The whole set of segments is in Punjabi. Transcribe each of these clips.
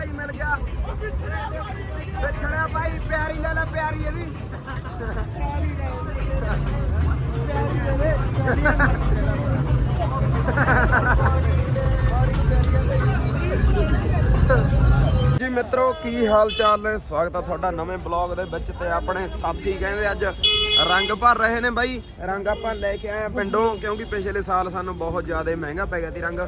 ਭਾਈ ਮਿਲ ਗਿਆ। ਵਿਛੜਿਆ ਭਾਈ, ਪਿਆਰੀ ਲੈ ਲੈ, ਪਿਆਰੀ ਇਹਦੀ। ਜੀ ਮਿੱਤਰੋ, ਕੀ ਹਾਲ ਚਾਲ ਨੇ? ਸਵਾਗਤ ਆ ਤੁਹਾਡਾ ਨਵੇਂ ਬਲੌਗ ਦੇ ਵਿੱਚ ਤੇ ਆਪਣੇ ਸਾਥੀ ਕਹਿੰਦੇ ਅੱਜ ਰੰਗ ਭਰ ਰਹੇ ਨੇ ਬਾਈ। ਰੰਗ ਆਪਾਂ ਲੈ ਕੇ ਆਏ ਆ ਪਿੰਡੋਂ ਕਿਉਂਕਿ ਪਿਛਲੇ ਸਾਲ ਸਾਨੂੰ ਬਹੁਤ ਜ਼ਿਆਦਾ ਮਹਿੰਗਾ ਪੈ ਗਿਆ ਸੀ ਰੰਗ।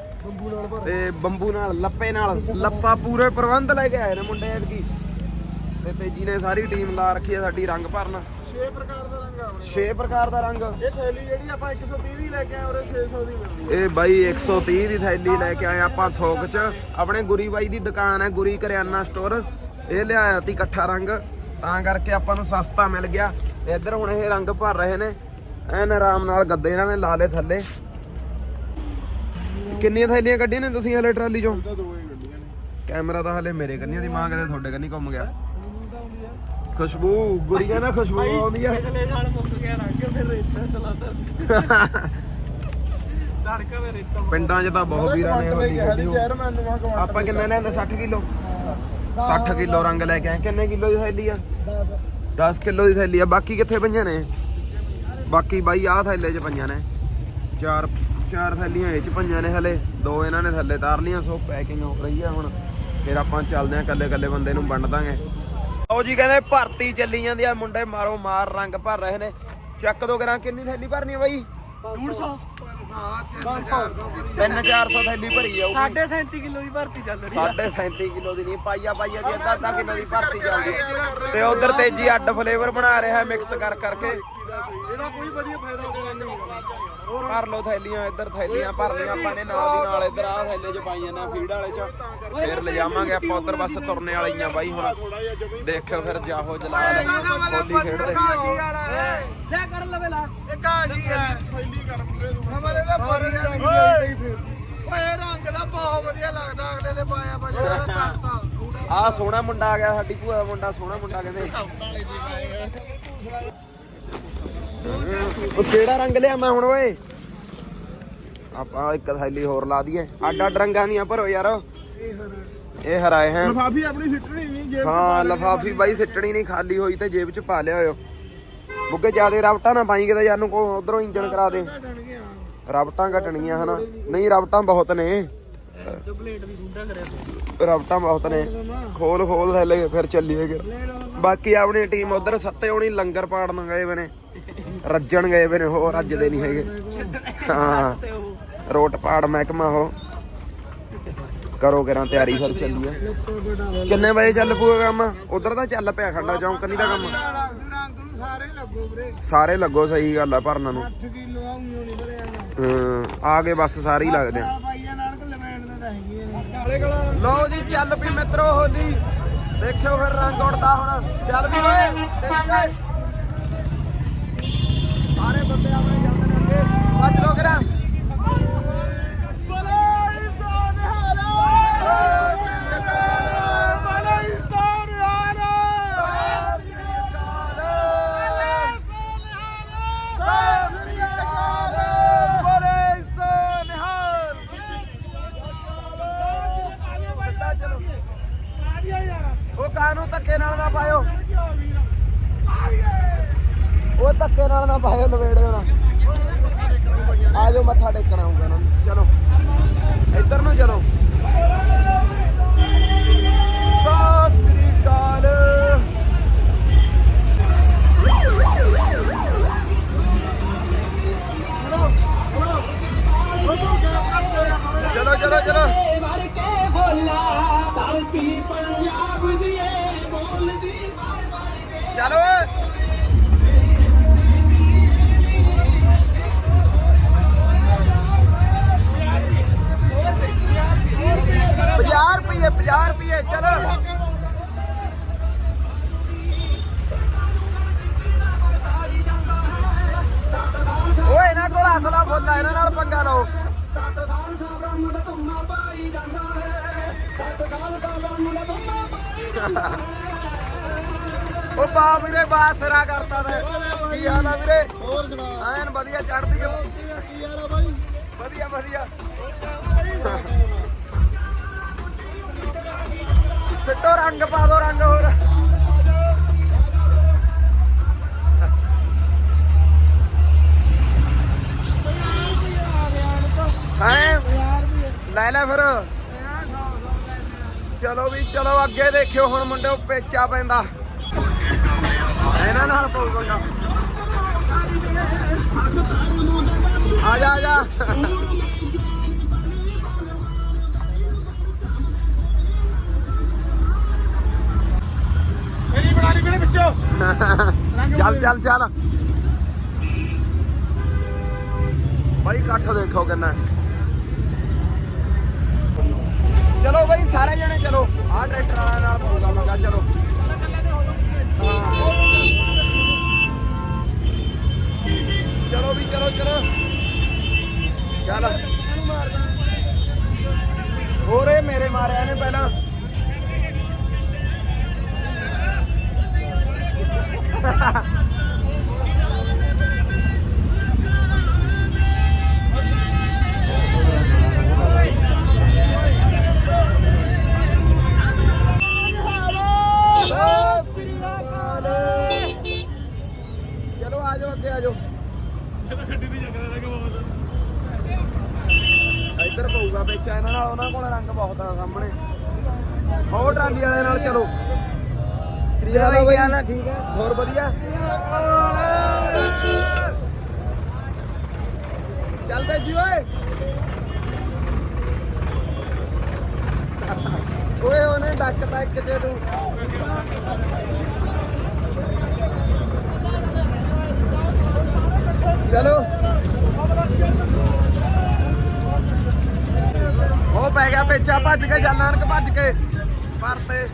ਤੇ ਬੰਬੂ ਨਾਲ ਲੱਪੇ ਨਾਲ ਲੱਪਾ ਪੂਰੇ ਪ੍ਰਬੰਧ ਲੈ ਕੇ ਆਏ ਨੇ ਮੁੰਡੇ ਐਤਕੀ। ਤੇ ਤੇਜੀ ਨੇ ਸਾਰੀ ਟੀਮ ਲਾ ਰੱਖੀ ਹੈ ਸਾਡੀ ਰੰਗ ਭਰਨ। 6 ਪ੍ਰਕਾਰ ਦਾ ਰੰਗ ਆ ਆਪਣੇ 6 ਪ੍ਰਕਾਰ ਦਾ ਰੰਗ। ਇਹ ਥੈਲੀ ਜਿਹੜੀ ਆਪਾਂ 130 ਦੀ ਲੈ ਕੇ ਆਏ ਔਰ 600 ਦੀ ਮਿਲਦੀ ਇਹ ਬਾਈ 130 ਦੀ ਥੈਲੀ ਲੈ ਕੇ ਆਏ ਆਪਾਂ ਥੋਕ ਚ। ਆਪਣੇ ਗੁਰੀ ਬਾਈ ਦੀ ਦੁਕਾਨ ਹੈ ਗੁਰੀ ਕਰਿਆਨਾ ਸਟੋਰ। ਇਹ ਲਿਆਇਆ ਤੀ ਇਕੱਠਾ ਰੰਗ। ਤਾਂ ਕਰਕੇ ਆਪਾਂ ਨੂੰ ਸਸਤਾ ਮਿਲ ਗਿਆ। ਤੇ ਇੱਧਰ ਹੁਣ ਇਹ ਰੰਗ ਭਰ ਰਹੇ ਨੇ। ਐਨ ਆਰਾਮ ਨਾਲ ਗੱਦੇ ਇਹਨਾਂ ਨੇ ਲਾ ਲਏ ਥੱਲੇ। ਕਿੰਨੀਆਂ ਥੈਲੀਆਂ ਕੱਢੀਆਂ ਨੇ ਤੁਸੀਂ ਹਲੇ ਟਰਾਲੀ ਚੋਂ? ਦੋ ਕੈਮਰਾ ਤਾਂ ਹਲੇ ਮੇਰੇ ਕੰਨੀਆਂ ਦੀ ਮਾਂ ਕਦੇ ਤੁਹਾਡੇ ਕੰਨੀ ਘੁੰਮ ਗਿਆ। ਖੁਸ਼ਬੂ ਗੁਰੀ ਕਹਿੰਦਾ ਖੁਸ਼ਬੂ ਆਉਂਦੀ ਆ। ਪਿਛਲੇ ਸਾਲ ਮੁੱਕ ਗਿਆ ਰੰਗ ਫਿਰ ਰੇਤਾ ਚਲਾਤਾ ਸੀ। ਸੜਕਾਂ ਤੇ ਰੇਤਾ ਪਿੰਡਾਂ 'ਚ ਤਾਂ ਬਹੁਤ ਵੀਰਾਂ ਨੇ ਆਪਾਂ ਕਿੰਨੇ ਲੈਂਦੇ? 60 ਕਿਲੋ? 60 ਕਿਲੋ ਰੰਗ ਲੈ ਕੇ ਆਏ। ਕਿੰਨੇ ਕਿਲੋ ਦੀ ਥੈਲੀ ਆ? 10 ਕਿਲੋ ਦੀ ਥੈਲੀ ਆ। ਬਾਕੀ ਕਿੱਥੇ ਪਈਆਂ ਨੇ? ਬਾਕੀ ਬਾਈ ਆਹ ਥੈਲੇ 'ਚ ਪਈਆਂ ਨੇ। ਚਾਰ ਚਾਰ ਥੈਲੀਆਂ ਇਹ 'ਚ ਪਈਆਂ ਨੇ ਹਲੇ। ਦੋ ਇਹਨਾਂ ਨੇ ਥੱਲੇ ਤਾਰ ਲੀਆਂ ਸੋ ਪੈਕਿੰਗ ਹੋ ਰਹੀ ਆ ਹੁਣ। ਫਿਰ ਆਪਾਂ ਚੱਲਦੇ ਆ ਕੱਲੇ ਕੱਲੇ ਬੰਦੇ ਨੂੰ ਵੰਡ ਦਾਂਗੇ। ਆਓ ਜੀ, ਕਹਿੰਦੇ ਭਰਤੀ ਚੱਲੀ ਜਾਂਦੀ ਆ ਮੁੰਡੇ ਮਾਰੋ ਮਾਰ ਰੰਗ ਭਰ ਰਹੇ ਨੇ। ਚੱਕ ਦੋ ਕਰਾਂ ਕਿੰਨੀ ਥੈਲੀ ਭਰਨੀ ਆ ਬਾਈ? 150 ਤਿੰਨ 400 ਥੈਲੀ ਭਰੀ ਜਾਊਗੀ 37 ਕਿਲੋ ਦੀ ਭਰਤੀ ਚੱਲ ਰਹੀ 37 ਕਿਲੋ ਦੀ ਨਹੀਂ ਪਾਈਆ ਪਾਈਆ ਦੀ ਅੱਧਾ ਅੱਧਾ ਕਿਲੋ ਦੀ ਭਰਤੀ ਚੱਲਦੀ। ਤੇ ਉਧਰ ਤੇਜੀ ਅੱਡ ਫਲੇਵਰ ਬਣਾ ਰਿਹਾ ਮਿਕਸ ਕਰ ਕਰਕੇ। ਇਹਦਾ ਕੋਈ ਵਧੀਆ ਫਾਇਦਾ ਹੋਣਾ ਨਹੀਂ ਹੋਗਾ ਭਰ ਲਓ ਥੈਲੀਆਂ ਇੱਧਰ ਥੈਲੀਆਂ ਭਰ ਲਈਆਂ ਆਪਾਂ ਨੇ ਨਾਲ ਦੀ ਨਾਲ ਇੱਧਰ ਆਹ ਥੈਲੇ 'ਚ ਪਾਈਆਂ ਨੇ ਫੀਡ ਵਾਲੇ 'ਚ ਫੇਰ ਲਿਜਾਵਾਂਗੇ ਆਪਾਂ ਉਧਰ ਬਸ ਤੁਰਨੇ ਵਾਲੀਆਂ ਬਾਈ ਹੁਣ ਦੇਖਿਓ ਫਿਰ ਜਾਹੋ ਜਲਾਲ ਖੇਡਦੇ ਲੈ ਕਰ ਲਵੇ ਲਾ ਇੱਕ ਆ ਜੀ ਹੈ ਥੈਲੀ ਕਰ ਪੂਰੇ ਨੂੰ ਹਮਾਰੇ ਦਾ ਪਾਣੀ ਓਏ ਰੰਗ ਦਾ ਬਹੁਤ ਵਧੀਆ ਲੱਗਦਾ ਅਗਲੇ ਨੇ ਪਾਇਆ ਬਜਾ ਕੱਟਦਾ ਆਹ ਸੋਹਣਾ ਮੁੰਡਾ ਆ ਗਿਆ ਸਾਡੀ ਭੂਆ ਦਾ ਮੁੰਡਾ ਸੋਹਣਾ ਮੁੰਡਾ ਕਹਿੰਦੇ ਉਹ ਕਿਹੜਾ ਰੰਗ ਲਿਆ ਮੈਂ ਹੁਣ ਓਏ? ਆਪਾਂ ਇੱਕ ਥੈਲੀ ਹੋਰ ਲਾ ਦਈਏ। ਅੱਡ ਅੱਡ ਰੰਗਾਂ ਦੀਆਂ ਭਰੋ ਯਾਰ। ਇਹ ਹਰਾਏ ਹੈ। ਲਫਾਫੀ ਆਪਣੀ ਸਿੱਟਣੀ ਨਹੀਂ ਜੇ ਹਾਂ ਲਫਾਫੀ ਬਾਈ ਸਿੱਟਣੀ ਨਹੀਂ ਖਾਲੀ ਹੋਈ ਤੇ ਜੇਬ ਚ ਪਾ ਲਿਆ ਹੋਇਓ। ਬੁੱਗੇ ਜਿਆਦੇ ਰਬਟਾਂ ਨਾ ਪਾਈ ਕਿਤੇ ਯਾਰ ਨੂੰ ਕੋ ਉਧਰੋਂ ਇੰਜਣ ਕਰਾ ਦੇ। ਰਬਟਾਂ ਘਟਣੀਆਂ ਹਨਾ? ਨਹੀਂ ਰਬਟਾਂ ਬਹੁਤ ਨੇ। ਰਬਟਾਂ ਬਹੁਤ ਨੇ। ਖੋਲ ਖੋਲ ਥੱਲੇ ਫਿਰ ਚੱਲੀਏ ਬਾਕੀ ਆਪਣੀ ਟੀਮ ਉਧਰ ਸੱਤੇ ਹੋਣੀ ਲੰਗਰ ਪਾੜਨ ਗਏ ਵੇ ਨੇ ਰੱਜਣ ਗਏ ਵੇ ਨੇ ਹੋਰ ਰੱਜਦੇ ਨਹੀਂ ਹੈਗੇ। ਹਾਂ। ਰੋਟ ਪਾੜ ਮਹਿਕਮਾ ਉਹ। ਕਰੋ ਕਰਾਂ ਤਿਆਰੀ ਫਿਰ ਚੱਲੀਏ। ਕਿੰਨੇ ਵਜੇ ਚੱਲ ਪੂਗਾ ਕੰਮ? ਉਧਰ ਤਾਂ ਚੱਲ ਪਿਆ ਖੰਡਾ ਚੌਂਕ ਨਹੀਂ ਦਾ ਕੰਮ। ਸਾਰੇ ਲੱਗੋ ਵੀਰੇ ਸਾਰੇ ਲੱਗੋ ਸਹੀ ਗੱਲ ਆ ਭਰਨ ਨੂੰ। ਆ ਕੇ ਬਸ ਸਾਰੇ ਹੀ ਲੱਗਦੇ ਆ। ਲਓ ਜੀ, ਚੱਲ ਵੀ ਮਿੱਤਰੋ ਹੋਲੀ ਦੇਖਿਓ ਫਿਰ ਰੰਗ ਉੜਦਾ ਹੁਣ। ਚੱਲ ਵੀ ਓਏ ਸਾਰੇ ਬੰਦੇ ਆਪਣੇ ਜਾਂਦੇ ਨੇ। ਅੱਗੇ ਭੱਜ ਲੋ ਕਰਾਂ ਉਹ ਕਾਨੂੰ ਧੱਕੇ ਨਾਲ ਨਾ ਪਾਇਓ ਉਹ ਧੱਕੇ ਨਾਲ ਨਾ ਪਾਇਓ ਲਵੇੜਿਓ ਨਾ। ਆ ਜਾਓ, ਮੱਥਾ ਟੇਕਣਾ ਹੋਊਗਾ ਉਹਨਾਂ ਨੂੰ। ਚਲੋ। ਇੱਧਰ ਨੂੰ ਚਲੋ। ਸਤਿ ਸ੍ਰੀ ਅਕਾਲ। ਚਲੋ ਚਲੋ ਚਲੋ। ਵੜ ਕੇ ਬੋਲਾ, ਧਰਤੀ ਸਿੱਟੋ ਰੰਗ, ਪਾ ਦੋ ਰੰਗ ਹੋਰ। ਹੈ? ਲੈ ਲੈ ਫਿਰ। ਚਲੋ ਵੀ, ਚਲੋ ਅੱਗੇ ਦੇਖਿਓ ਹੁਣ ਮੁੰਡਿਓ ਪੇਚਾ ਪੈਂਦਾ। ਇਹਨਾਂ ਨਾਲ ਪਊ ਬੰਦਾ ਆ ਜਾ ਆ ਜਾ। ਚੱਲ ਚੱਲ ਚੱਲ। ਬਾਈ, ਇਕੱਠ ਦੇਖੋ ਕਿੰਨਾ। ਚਲੋ ਬਾਈ, ਸਾਰੇ ਜਣੇ ਚਲੋ। ਆਹ ਟਰੈਕਟਰ ਵਾਲਾ ਨਾਲ ਪਊਗਾ ਮੰਗਾ ਚਲੋ। ਚਲੋ ਵੀ, ਚਲੋ ਚਲੋ। ਚੱਲ। ਹੋਰ ਇਹ ਮੇਰੇ ਮਾਰਿਆ ਨੇ ਪਹਿਲਾਂ। 哈哈哈 ਚੱਲਦੇ ਜੀ, ਓਏ। ਓਏ, ਉਹਨੇ ਡੱਕ ਟੱਕ ਤੇ ਤੂੰ। ਚਲੋ। ਉਹ ਪੈ ਗਿਆ ਪੇਚਾ ਭੱਜ ਕੇ ਜਾਂ ਨਾਨਕ ਭੱਜ ਕੇ। ਪਰਤੇ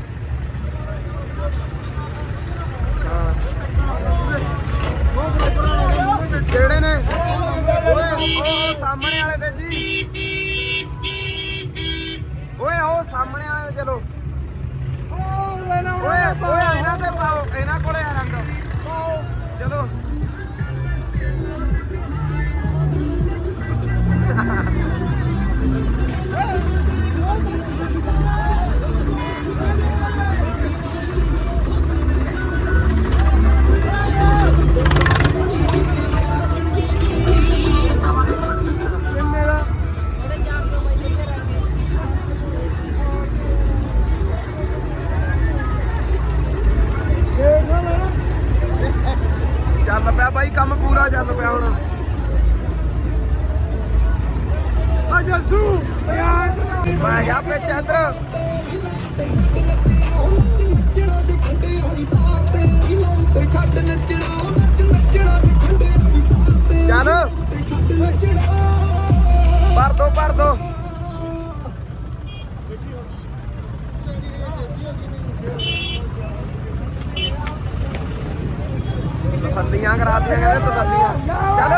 ਕਿਹੜੇ ਨੇ? ਉਹ ਸਾਹਮਣੇ ਵਾਲੇ ਤੇ ਜੀ। ਓਏ ਉਹ ਸਾਹਮਣੇ ਵਾਲੇ ਚਲੋ। ਓਏ ਕੰਮ ਚੱਲ ਪਿਆ ਹੁਣ। ਆ ਜੱਸੂ ਮੈਂ ਗਿਆ ਵਿੱਚ ਇੱਧਰ ਚੱਲ। ਭਰ ਦੋ ਭਰ ਦੋ। ਤਸੱਲੀਆਂ ਕਰਾਤੀਆਂ ਕਹਿੰਦੇ ਤਸੱਲੀਆਂ। ਚੱਲ।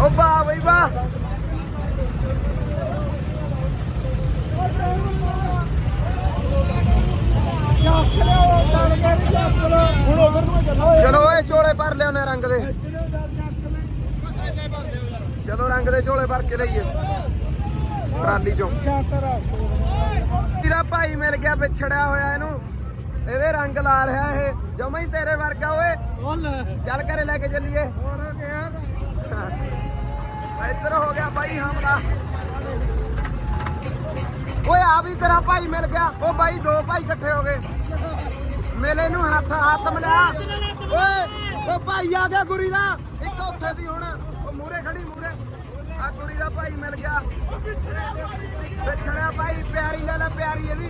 ਓ ਵਾਹ ਬਈ ਵਾਹ ਚਲੋ ਓਏ ਝੋਲੇ ਭਰ ਲਿਆਉਣੇ ਰੰਗ ਦੇ। ਚਲੋ ਰੰਗ ਦੇ ਝੋਲੇ ਭਰ ਕੇ ਲਈਏ। ਟਰਾਲੀ ਚੋਂ। ਇਹਦਾ ਭਾਈ ਮਿਲ ਗਿਆ ਵਿਛੜਿਆ ਹੋਇਆ ਇਹਨੂੰ। ਇਹਦੇ ਰੰਗ ਲਾ ਰਿਹਾ ਇਹ। ਜਮਾ ਹੀ ਤੇਰੇ ਵਰਗਾ ਓਏ। ਚੱਲ ਘਰੇ ਲੈ ਕੇ ਚੱਲੀਏ। ਇੱਧਰ ਹੋ ਗਿਆ ਬਾਈ ਹਮਲਾ। ਓਏ ਆ ਵੀ ਤੇਰਾ ਭਾਈ ਮਿਲ ਗਿਆ। ਉਹ ਬਾਈ ਦੋ ਭਾਈ ਇਕੱਠੇ ਹੋ ਗਏ। ਮੇਲੇ ਨੂੰ ਹੱਥ ਹੱਥ ਮਿਲਿਆ। ਓਏ ਉਹ ਭਾਈ ਆ ਗਿਆ ਗੁਰੀ ਦਾ। ਇੱਕ ਉੱਥੇ ਦੀ ਹੁਣ। ਆ ਗੁਰੀ ਦਾ ਭਾਈ ਮਿਲ ਗਿਆ। ਵਿਛੜਿਆ ਭਾਈ ਪਿਆਰੀ ਲੈ ਲੈ ਪਿਆਰੀ ਇਹਦੀ।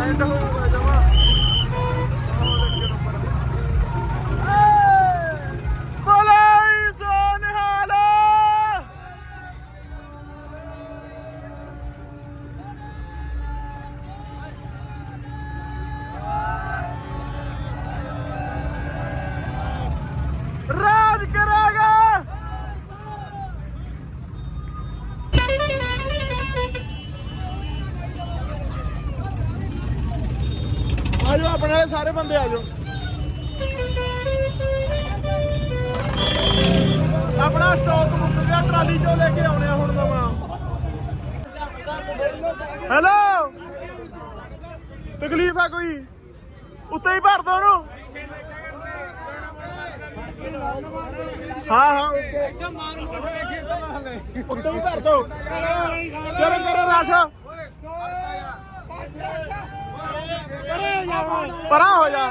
ਐਂਡ ਹੋ ਲਓ ਉਧਰੋਂ ਚੱਕ ਸਾਰੇ ਬੰਦੇ ਆ ਜਾਓ। ਆਪਣਾ ਸਟਾਕ ਮੁੱਕ ਗਿਆ, ਟਰਾਲੀ ਚੋਂ ਲੈ ਕੇ ਆਉਣੇ ਆ ਹੁਣ ਨਵਾਂ। ਹੈਲੋ ਤਕਲੀਫ ਆ ਕੋਈ? ਉੱਤੇ ਹੀ ਭਰ ਦੋ ਉਹਨੂੰ। ਹਾਂ ਹਾਂ, ਉੱਤੇ। ਉੱਤੇ ਹੀ ਭਰ ਦੋ। ਚਲੋ ਕਰੋ ਰਾਸ਼। ਪਰਾਂ ਹੋ ਜਾ।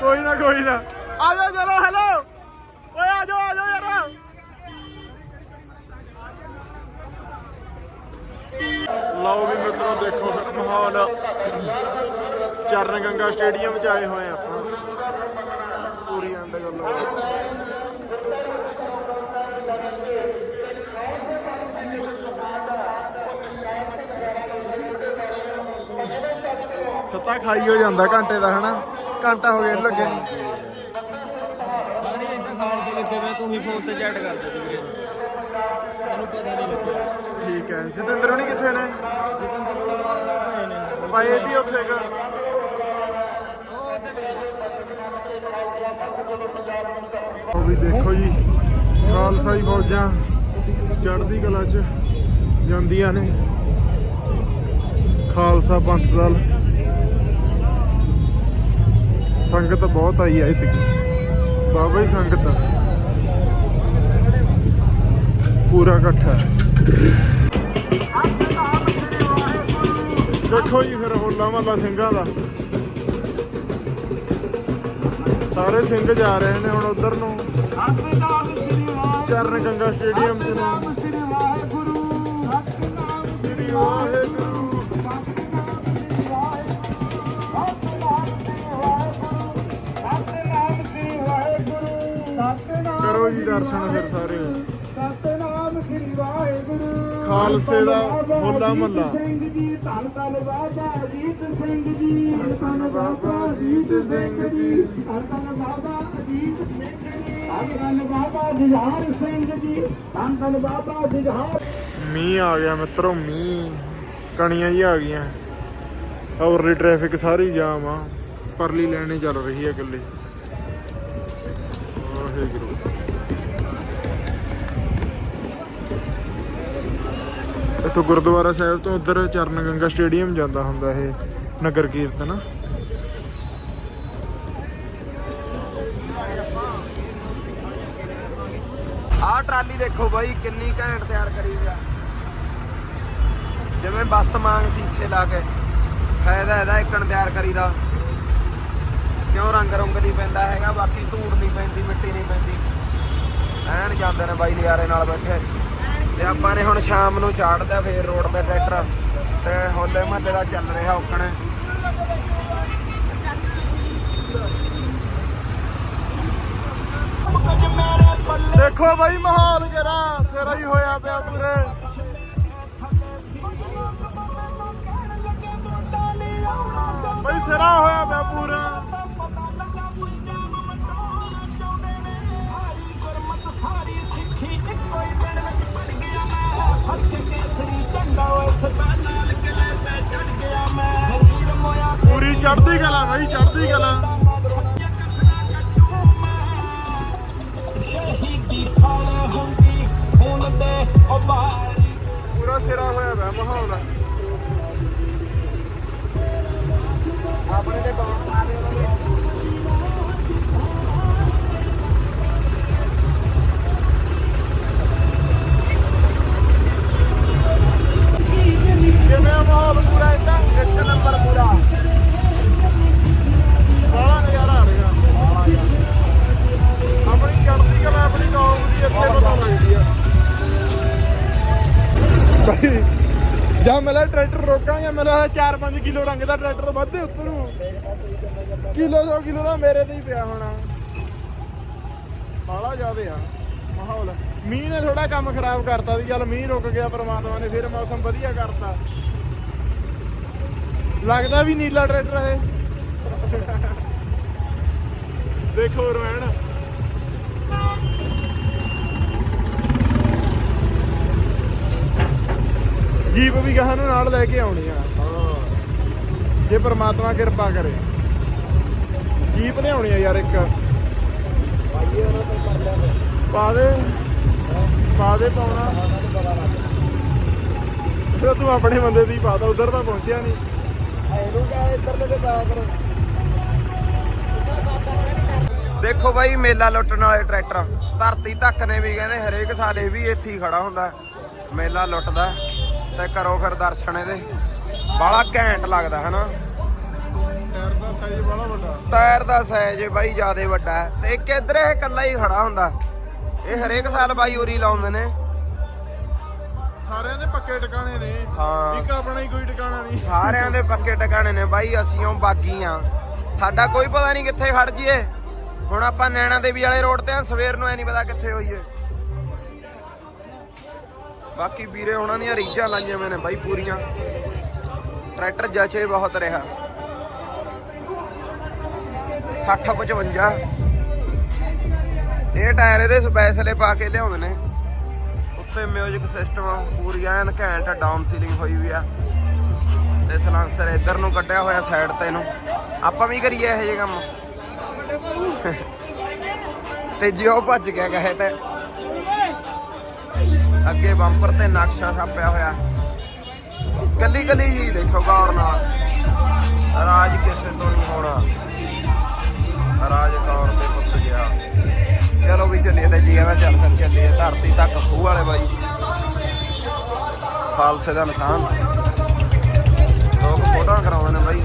ਕੋਈ ਨਾ ਕੋਈ ਨਾ। ਆ ਜਾਓ ਚਲੋ ਹੈਲੋ ਓਏ ਆ ਜਾਓ ਆ ਜਾਓ ਯਾਰ ਲਓ ਵੀ ਮਿੱਤਰੋ, ਦੇਖੋ ਫਿਰ ਮਾਹੌਲ। ਚਰਨ ਗੰਗਾ ਸਟੇਡੀਅਮ ਚ ਆਏ ਹੋਏ ਆਪਾਂ। ਪੂਰੀ ਐਂਡ ਗੱਲ। ਸੱਤਾ ਖਾਈ ਹੋ ਜਾਂਦਾ ਘੰਟੇ ਦਾ, ਹਨਾ? ਘੰਟਾ ਹੋ ਗਿਆ ਇਹਨੂੰ ਲੱਗੇ। ਸਾਰੇ ਇੰਨਾ ਖਾਣ ਤੇ ਲੱਗੇ ਮੈਂ ਤੂੰ ਹੀ ਫੋਨ ਤੇ ਚੈਟ ਕਰ ਪਤਾ ਨਹੀਂ ਲੱਗਿਆ। ਠੀਕ ਹੈ। ਜਤਿੰਦਰ ਹੁਣੀ ਕਿੱਥੇ ਨੇ? ਭਾਈ ਨੇ ਦੀ ਉੱਥੇ ਗਾ ਉਹ ਵੀ ਦੇਖੋ ਜੀ ਖਾਲਸਾਈ ਫੌਜਾਂ ਚੜ੍ਹਦੀ ਕਲਾ ਚ ਜਾਂਦੀਆਂ ਨੇ। ਖਾਲਸਾ ਪੰਥ ਦਲ। ਸੰਗਤ ਬਹੁਤ ਆਈ ਹੈ ਇੱਥੇ। ਬਾਬਾ ਹੀ ਸੰਗਤ। ਆ। ਪੂਰਾ ਇਕੱਠਾ ਹੈ। ਦੇਖੋ ਜੀ ਫਿਰ ਹੋਲਾ ਮਹੱਲਾ ਸਿੰਘਾਂ ਦਾ। ਸਾਰੇ ਸਿੰਘ ਜਾ ਰਹੇ ਨੇ ਹੁਣ ਉਧਰ ਨੂੰ। ਚਰਨ ਗੰਗਾ ਸਟੇਡੀਅਮ ਚ ਨੂੰ। ਸ੍ਰੀ ਵਾਹਿਗੁਰੂ ਕਰੋ ਜੀ ਦਰਸ਼ਨ ਫਿਰ ਸਾਰੇ। ਖਾਲਸੇ ਦਾ ਹੋਲਾ ਮਹੱਲਾ। ਸਿੰਘ ਜੀ ਧੰਨ ਧੰਨ ਬਾਬਾ ਅਜੀਤ ਸਿੰਘ ਜੀ। ਧੰਨ ਬਾਬਾ ਅਜੀਤ ਸਿੰਘ ਜੀ। ਧੰਨ ਧੰਨ ਬਾਬਾ ਅਜੀਤ ਸਿੰਘ ਜੀ। ਧੰਨ ਧੰਨ ਬਾਬਾ ਜੁਝਾਰ ਸਿੰਘ ਜੀ। ਧੰਨ ਧੰਨ ਬਾਬਾ ਜੁਝਾਰ ਮੀਂਹ ਆ ਗਿਆ ਮਿੱਤਰੋ ਮੀਂਹ। ਕਣੀਆਂ ਹੀ ਆ ਗਈਆਂ। ਔਰਲੀ ਟ੍ਰੈਫਿਕ ਸਾਰੀ ਜਾਮ ਆ। ਪਰਲੀ ਲੈਣੇ ਚੱਲ ਰਹੀ ਹੈ ਇਕੱਲੀ। ਵਾਹਿਗੁਰੂ। ਇੱਥੋਂ ਗੁਰਦੁਆਰਾ ਸਾਹਿਬ ਤੋਂ ਉਧਰ ਚਰਨ ਗੰਗਾ ਸਟੇਡੀਅਮ ਜਾਂਦਾ ਹੁੰਦਾ ਇਹ ਨਗਰ ਕੀਰਤਨ। ਆਹ ਟਰਾਲੀ ਦੇਖੋ ਬਾਈ, ਕਿੰਨੀ ਘੈਂਟ ਤਿਆਰ ਕਰੀ ਹੋਈ ਆ। ਜਿਵੇਂ ਬੱਸ ਮੰਗ ਸੀਸੇ ਲਾ ਕੇ। ਫਾਇਦਾ ਇਹਦਾ ਇੱਕਣ ਤਿਆਰ ਕਰੀਦਾ। ਕਿਉਂ ਰੰਗ ਰੰਗ ਨਹੀਂ ਪੈਂਦਾ ਹੈਗਾ, ਬਾਕੀ ਧੂੜ ਨਹੀਂ ਪੈਂਦੀ, ਮਿੱਟੀ ਨਹੀਂ ਪੈਂਦੀ। ਐਨ ਜਾਂਦੇ ਨੇ ਬਾਈ ਨਜ਼ਾਰੇ ਨਾਲ ਬੈਠੇ। ਤੇ ਆਪਾਂ ਨੇ ਹੁਣ ਸ਼ਾਮ ਨੂੰ ਚਾੜਦਾ ਫੇਰ ਰੋਡ ਤੇ ਟਰੈਕਟਰ। ਤੇ ਹੋਲੇ ਮਹੱਲੇ ਦਾ ਚੱਲ ਰਿਹਾ ਔਕਣ ਦੇਖੋ ਬਾਈ ਮਾਹੌਲ ਜਰਾ, ਸਿਰਾ ਹੀ ਹੋਇਆ ਪਿਆ ਪੂਰੇ। ਪੂਰੀ ਚੜ੍ਹਦੀ ਕਲਾ ਬਾਈ, ਚੜ੍ਹਦੀ ਕਲਾ। ਪੂਰਾ ਸਿਰਾ ਹੋਇਆ ਪਿਆ ਮਾਹੌਲ ਦਾ। ਆਪਣੇ ਤੇ ਬਾਣ ਪਾ ਦੇ ਉਹਨਾਂ ਦੇ ਕਿਲੋ ਰੰਗ ਦਾ ਟਰੈਕਟਰ ਵੱਧੇ ਉਤਰੂ। ਕਿਲੋ 2 ਕਿਲੋ ਦਾ ਮੇਰੇ ਤੇ ਹੀ ਪਿਆ ਹੋਣਾ। ਬਾਹਲਾ ਜ਼ਿਆਦੇ ਆ, ਮਾਹੌਲ। ਮੀਂਹ ਨੇ ਥੋੜਾ ਕੰਮ ਖਰਾਬ ਕਰਤਾ ਸੀ, ਚੱਲ ਮੀਂਹ ਰੁਕ ਗਿਆ, ਪ੍ਰਮਾਤਮਾ ਨੇ ਫਿਰ ਮੌਸਮ ਵਧੀਆ ਕਰਤਾ। ਲੱਗਦਾ ਵੀ ਨੀਲਾ ਟਰੈਕਟਰ ਹੈ। ਦੇਖੋ ਰਵੈਣ ਜੀਪ ਵੀ ਗਾਹਾਂ ਨੂੰ ਨਾਲ ਲੈ ਕੇ ਆਉਣੀ ਆ। ਜੇ ਪ੍ਰਮਾਤਮਾ ਕਿਰਪਾ ਕਰੇ। ਜੀਪ ਲਿਆਉਣੀ ਆ ਯਾਰ ਇੱਕ। ਪਾ ਦੇ। ਪਾ ਦੇ ਪਾਉਣਾ। ਫਿਰ ਤੂੰ ਆਪਣੇ ਬੰਦੇ ਦੀ ਪਾ ਦਾ, ਉਧਰ ਤਾਂ ਪਹੁੰਚਿਆ ਨਹੀਂ ਇਹਨੂੰ ਕਹ ਇੱਧਰ ਲੈ ਪਾਇਆ ਕਰ ਦੇਖੋ ਬਾਈ, ਮੇਲਾ ਲੁੱਟਣ ਵਾਲੇ ਟਰੈਕਟਰ। ਧਰਤੀ ਧੱਕ ਨੇ ਵੀ ਕਹਿੰਦੇ, ਹਰੇਕ ਸਾਲ ਇਹ ਵੀ ਇੱਥੇ ਹੀ ਖੜਾ ਹੁੰਦਾ। ਮੇਲਾ ਲੁੱਟਦਾ ਤੇ ਕਰੋ ਫਿਰ ਦਰਸ਼ਨ ਇਹਦੇ। ਬਾਲਾ ਘੈਂਟ ਲੱਗਦਾ ਹਨਾ? ਟਾਇਰ ਦਾ ਸਾਈਜ਼ ਬੜਾ ਵੱਡਾ। ਟਾਇਰ ਦਾ ਸਾਈਜ਼ ਬਾਈ ਜਿਆਦੇ ਵੱਡਾ ਹੈ। ਤੇ ਇੱਕ ਇੱਧਰ ਇਹ ਇਕੱਲਾ ਹੀ ਖੜਾ ਹੁੰਦਾ। ਇਹ ਹਰੇਕ ਸਾਲ ਬਾਈ ਉਰੀ ਲਾਉਂਦੇ ਨੇ। ਸਾਰਿਆਂ ਦੇ ਪੱਕੇ ਟਿਕਾਣੇ ਨੇ। ਹਾਂ। ਇੱਕ ਆਪਣਾ ਹੀ ਕੋਈ ਟਿਕਾਣਾ ਨਹੀਂ। ਸਾਰਿਆਂ ਦੇ ਪੱਕੇ ਟਿਕਾਣੇ ਨੇ ਬਾਈ ਅਸੀਂ ਉਹ ਬਾਗੀ ਆ। ਸਾਡਾ ਕੋਈ ਪਤਾ ਨਹੀਂ ਕਿੱਥੇ ਖੜ ਜੀਏ। ਹੁਣ ਆਪਾਂ ਨੈਣਾ ਦੇਵੀ ਵਾਲੇ ਰੋਡ ਤੇ ਆ ਸਵੇਰ ਨੂੰ ਐ ਨਹੀਂ ਪਤਾ ਕਿੱਥੇ ਹੋਈਏ। ਬਾਕੀ ਵੀਰੇ ਉਹਨਾਂ ਦੀਆਂ ਰੀਝਾਂ ਲਾਈਆਂ ਮੈਂ ਨੇ ਬਾਈ ਪੂਰੀਆਂ। ਟਰੈਕਟਰ ਜਚੇ ਬਹੁਤ ਰਿਹਾ। 60 55 ਇਹ ਟਾਇਰ ਇਹਦੇ ਸਪੈਸ਼ਲੇ ਪਾ ਕੇ ਲਿਆਉਂਦੇ ਨੇ। ਉੱਤੇ ਮਿਊਜ਼ਿਕ ਸਿਸਟਮ ਪੂਰੀ ਐਨ ਘੈਂਟ ਡਾਊਨ ਸੀਲਿੰਗ ਹੋਈ ਵੀ ਆ। ਤੇ ਸਲਾਂਸਰ ਇੱਧਰ ਨੂੰ ਕੱਢਿਆ ਹੋਇਆ ਸਾਈਡ ਤੇ ਨੂੰ ਆਪਾਂ ਵੀ ਕਰੀਏ ਇਹੋ ਜਿਹੇ ਕੰਮ। ਤੇ ਜੇ ਭੱਜ ਗਿਆ ਕਹੇ ਤੇ। ਅੱਗੇ ਬੰਪਰ ਤੇ ਨਕਸ਼ਾ ਛਾਪਿਆ ਹੋਇਆ। ਕੱਲੀ ਕੱਲੀ ਜੀ ਦੇਖੋ ਗੌਰ ਨਾਲ। ਰਾਜ ਕਿਸੇ ਤੋਂ ਨਹੀਂ ਹੋਣਾ। ਰਾਜ ਤੌਰ ਤੇ ਪੁੱਤ ਗਿਆ। ਚਲੋ ਵੀ ਚੱਲੀਏ ਤੇ ਜੀ ਮੈਂ ਚੱਲ ਫਿਰ ਚੱਲੀਏ। ਧਰਤੀ ਤੱਕ ਖੂਹ ਵਾਲੇ ਬਾਈ। ਖਾਲਸੇ ਦਾ ਨਿਸ਼ਾਨ। ਲੋਕ ਫੋਟੋਆਂ ਕਰਾਉਂਦੇ ਨੇ ਬਾਈ।